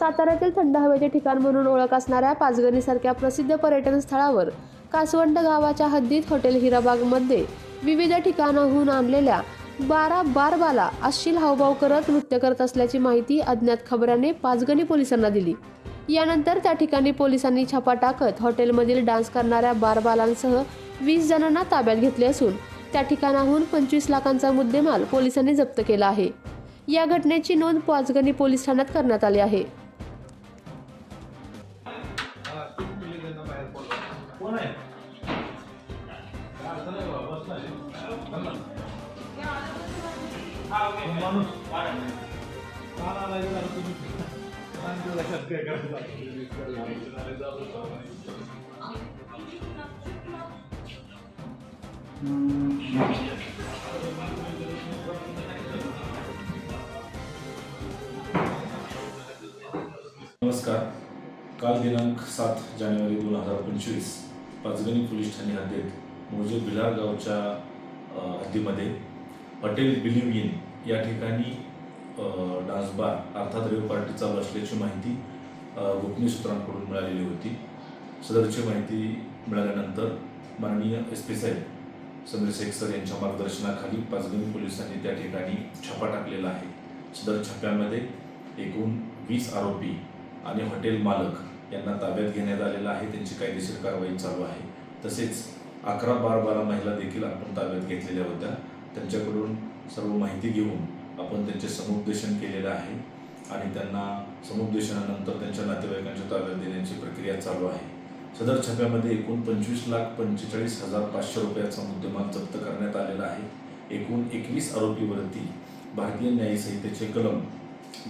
साताऱ्यातील थंड हवेचे ठिकाण म्हणून ओळख असणाऱ्या पाचगणीसारख्या प्रसिद्ध पर्यटन स्थळावर कासवंड गावाच्या हद्दीत हॉटेल हिराबागमध्ये विविध ठिकाणाहून आणलेल्या बारा बारबाला अश्लील हावभाव करत नृत्य करत असल्याची माहिती अज्ञात खबराने पाचगणी पोलिसांना दिली. यानंतर त्या ठिकाणी पोलिसांनी छापा टाकत हॉटेलमधील डान्स करणाऱ्या बारबालांसह वीस जणांना ताब्यात घेतले असून त्या ठिकाणाहून पंचवीस लाखांचा मुद्देमाल पोलिसांनी जप्त केला आहे. या घटनेची नोंद पाचगणी पोलीस ठाण्यात करण्यात आली आहे. कोण आहे माणूस काल आला इकडे आता तुम्ही सांगितलं लक्षात काय नमस्कार काल दिनांक सात जानेवारी दोन हजार पंचवीस पाचगणी पोलीस ठाणे हद्दीत मोजे भिलार गावच्या हद्दीमध्ये हॉटेल बिलीव इन या ठिकाणी अ, डान्स बार अर्थात रेव पार्टी चालू असल्याची माहिती गोपनीय सूत्रांकडून मिळालेली होती. सदरची माहिती मिळाल्यानंतर माननीय एस पी साहेब समीर शेख सर यांच्या मार्गदर्शनाखाली पाचगणी पोलिसांनी त्या ठिकाणी छापा टाकलेला आहे. सदर छाप्यामध्ये एकूण वीस आरोपी आणि हॉटेल मालक यांना ताब्यात घेण्यात आलेला आहे. त्यांची कायदेशीर कारवाई चालू आहे. तसेच अकरा बार बारा महिला देखील आपण ताब्यात घेतलेल्या होत्या. त्यांच्याकडून सर्व माहिती घेऊन आपण त्यांचे समुपदेशन केलेलं आहे आणि त्यांना समुपदेशनानंतर त्यांच्या नातेवाईकांच्या ताब्यात देण्याची प्रक्रिया चालू आहे. सदर छाप्यामध्ये एकूण पंचवीस लाख पंचेचाळीस हजार पाचशे रुपयाचा मुद्देमाल जप्त करण्यात आलेला आहे. एकूण एकवीस आरोपीवरती भारतीय न्यायसंहितेचे कलम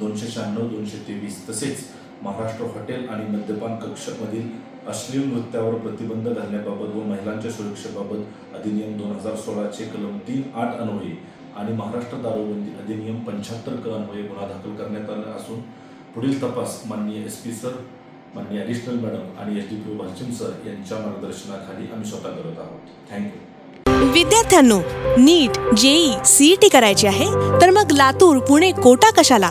दोनशे शहाण्णव दोनशे तेवीस तसेच महाराष्ट्र हॉटेल आणि मद्यपान कक्षमधील अश्लील नृत्यावर प्रतिबंध घालण्याबाबत व महिलांच्या सुरक्षेबाबत अधिनियम दोन हजार सोळाचे कलम तीन आठ अन्वये आणि महाराष्ट्र दारूबंदी अधिनियम पंच्याहत्तर क अन्वये गुन्हा दाखल करण्यात आला असून पुढील तपास माननीय एस पी सर माननीय ॲडिशनल मॅडम आणि S D P Bhalchim sir यांच्या मार्गदर्शनाखाली आम्ही स्वतः करत आहोत. थँक्यू विद्यार्थ्यांनो नीट जेई सीईटी करायची आहे तर मग लातूर पुणे कोटा कशाला?